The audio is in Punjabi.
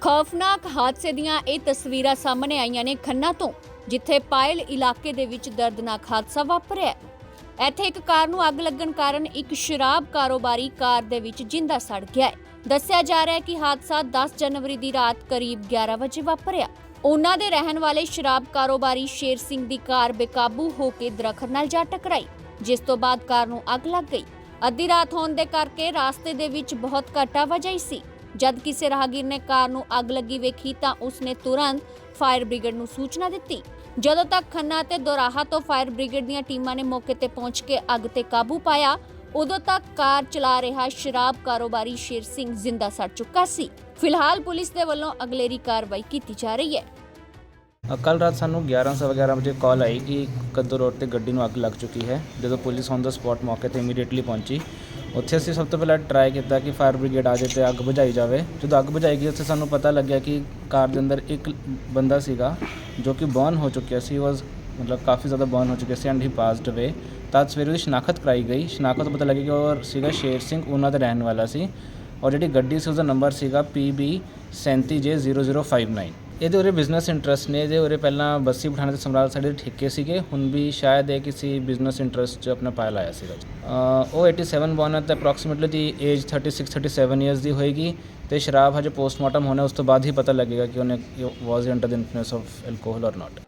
ਖੌਫਨਾਕ ਹਾਦਸੇ ਦੀਆਂ ਇਹ ਤਸਵੀਰਾਂ ਸਾਹਮਣੇ ਆਈਆਂ ਨੇ ਖੰਨਾ ਤੋਂ, ਜਿੱਥੇ ਪਾਇਲ ਇਲਾਕੇ ਦੇ ਵਿੱਚ ਦਰਦਨਾਕ ਹਾਦਸਾ ਵਾਪਰਿਆ ਇੱਥੇ ਇੱਕ ਕਾਰ ਨੂੰ ਅੱਗ ਲੱਗਣ ਕਾਰਨ ਇੱਕ ਸ਼ਰਾਬ ਕਾਰੋਬਾਰੀ ਕਾਰ ਦੇ ਵਿੱਚ ਜਿੰਦਾ ਸੜ ਗਿਆ ਹੈ। ਦੱਸਿਆ ਜਾ ਰਿਹਾ ਹੈ ਕਿ ਹਾਦਸਾ 10 ਜਨਵਰੀ ਦੀ ਰਾਤ ਕਰੀਬ 11 ਵਜੇ ਵਾਪਰਿਆ। ਉਹਨਾਂ ਦੇ ਰਹਿਣ ਵਾਲੇ ਸ਼ਰਾਬ ਕਾਰੋਬਾਰੀ ਸ਼ੇਰ ਸਿੰਘ ਦੀ ਕਾਰ ਬੇਕਾਬੂ ਹੋ ਕੇ ਦਰਖਤ ਨਾਲ ਜਾ ਟਕਰਾਈ, ਜਿਸ ਤੋਂ ਬਾਅਦ ਕਾਰ ਨੂੰ ਅੱਗ ਲੱਗ ਗਈ। ਅੱਧੀ ਰਾਤ ਹੋਣ ਦੇ ਕਰਕੇ ਰਾਸਤੇ ਦੇ ਵਿੱਚ ਬਹੁਤ ਘੱਟ ਆਵਾਜਾਈ ਸੀ। ਜਦ ਕਿਸੇ ਰਾਹਗੀਰ ਨੇ ਕਾਰ ਨੂੰ ਅੱਗ ਲੱਗੀ ਵੇਖੀ ਤਾਂ ਉਸਨੇ ਤੁਰੰਤ ਫਾਇਰ ਬ੍ਰਿਗੇਡ ਨੂੰ ਸੂਚਨਾ ਦਿੱਤੀ। ਜਦੋਂ ਤੱਕ ਖੰਨਾ ਤੇ ਦੋਰਾਹਾ ਤੋਂ ਫਾਇਰ ਬ੍ਰਿਗੇਡ ਦੀਆਂ ਟੀਮਾਂ ਨੇ ਮੌਕੇ ਤੇ ਪਹੁੰਚ ਕੇ ਅੱਗ ਤੇ ਕਾਬੂ ਪਾਇਆ, ਉਦੋਂ ਤੱਕ ਕਾਰ ਚਲਾ ਰਿਹਾ ਸ਼ਰਾਬ ਕਾਰੋਬਾਰੀ ਸ਼ੇਰ ਸਿੰਘ ਜ਼ਿੰਦਾ ਸੜ ਚੁੱਕਾ ਸੀ। ਫਿਲਹਾਲ ਪੁਲਿਸ ਦੇ ਵੱਲੋਂ ਅਗਲੇਰੀ ਕਾਰਵਾਈ ਕੀਤੀ ਜਾ ਰਹੀ ਹੈ। ਕੱਲ ਰਾਤ ਸਾਨੂੰ 11:11 ਵਜੇ ਕਾਲ ਆਈ ਕਿ ਕੱਦੂ ਰੋਡ ਤੇ ਗੱਡੀ ਨੂੰ ਅੱਗ ਲੱਗ ਚੁੱਕੀ ਹੈ। ਜਦੋਂ ਪੁਲਿਸ ਔਨ ਦਾ ਸਪੌਟ ਮੌਕੇ ਤੇ ਇਮੀਡੀਏਟਲੀ ਪਹੁੰਚੀ ਉੱਥੇ ਅਸੀਂ ਸਭ ਤੋਂ ਪਹਿਲਾਂ ਟਰਾਈ ਕੀਤਾ ਕਿ ਫਾਇਰ ਬ੍ਰਿਗੇਡ ਆ ਜਾਏ ਤੇ ਅੱਗ ਬੁਝਾਈ ਜਾਵੇ। ਜਦੋਂ ਅੱਗ ਬੁਝਾਈ ਗਈ, ਉੱਥੇ ਸਾਨੂੰ ਪਤਾ ਲੱਗਿਆ ਕਿ ਕਾਰ ਦੇ ਅੰਦਰ ਇੱਕ ਬੰਦਾ ਸੀਗਾ, ਜੋ ਕਿ ਬਰਨ ਹੋ ਚੁੱਕਿਆ ਸੀ। ਵਾਸ ਮਤਲਬ ਕਾਫੀ ਜ਼ਿਆਦਾ ਬਰਨ ਹੋ ਚੁੱਕਿਆ ਸੀ ਐਂਡ ਹੀ ਪਾਸਡ ਅਵੇ ਤਾਂ ਸਵੇਰੇ ਉਹਦੀ ਸ਼ਨਾਖਤ ਕਰਾਈ ਗਈ। ਸ਼ਨਾਖਤ ਤੋਂ ਪਤਾ ਲੱਗਿਆ ਕਿ ਉਹ ਸੀਗਾ ਸ਼ੇਰ ਸਿੰਘ, ਉਹਨਾਂ ਦਾ ਰਹਿਣ ਵਾਲਾ ਸੀ। ਔਰ ਜਿਹੜੀ ਗੱਡੀ ਸੀ, ਉਹਦਾ ਨੰਬਰ ਸੀਗਾ PB 37J0059 ਇਹਦੇ ਉਰੇ ਬਿਜ਼ਨਸ ਇੰਟਰਸਟ ਨੇ, ਇਹਦੇ ਉਰੇ ਪਹਿਲਾਂ ਬੱਸੀ ਪਠਾਣੇ ਤੇ ਸਮਰਾਲ ਸਾਡੇ ਠੇਕੇ ਸੀਗੇ, ਹੁਣ ਵੀ ਸ਼ਾਇਦ ਇਹ ਕਿਸੇ ਬਿਜ਼ਨਸ ਇੰਟਰਸਟ 'ਚ ਆਪਣਾ ਪਾਇਲ ਆਇਆ ਸੀਗਾ ਉਹ 87 ਬੌਨ ਹੈ ਤੇ ਅਪਰੋਕਸੀਮੇਟਲੀ ਦੀ ਏਜ 36 37 ਇਅਰਸ ਦੀ ਹੋਏਗੀ ਤੇ ਸ਼ਰਾਬ ਹਜੇ ਪੋਸਟਮਾਰਟਮ ਹੋਣਾ ਉਸ ਤੋਂ ਬਾਅਦ ਹੀ ਪਤਾ ਲੱਗੇਗਾ ਕਿ ਉਹਨੇ was under the influence of alcohol or not